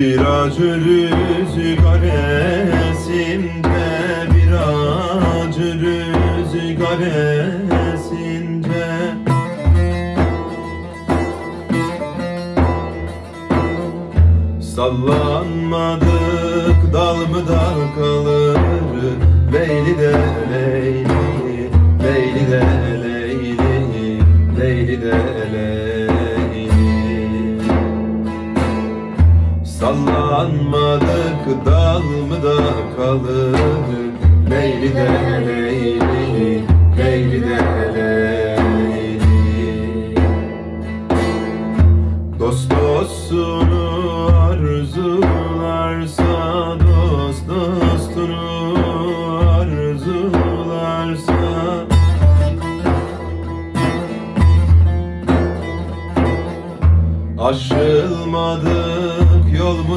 Viraj rüzgar esince Viraj rüzgar esince. Sallanmadık dal mı dal kalır? Leyli de leyli Leyli de leyli Leyli de leyli Sallanmadık dalımda kalırdık. Leyli de leyli, leyli de leyli Dost dostunu arzularsa Dost dostunu arzularsa. Aşılmadı yol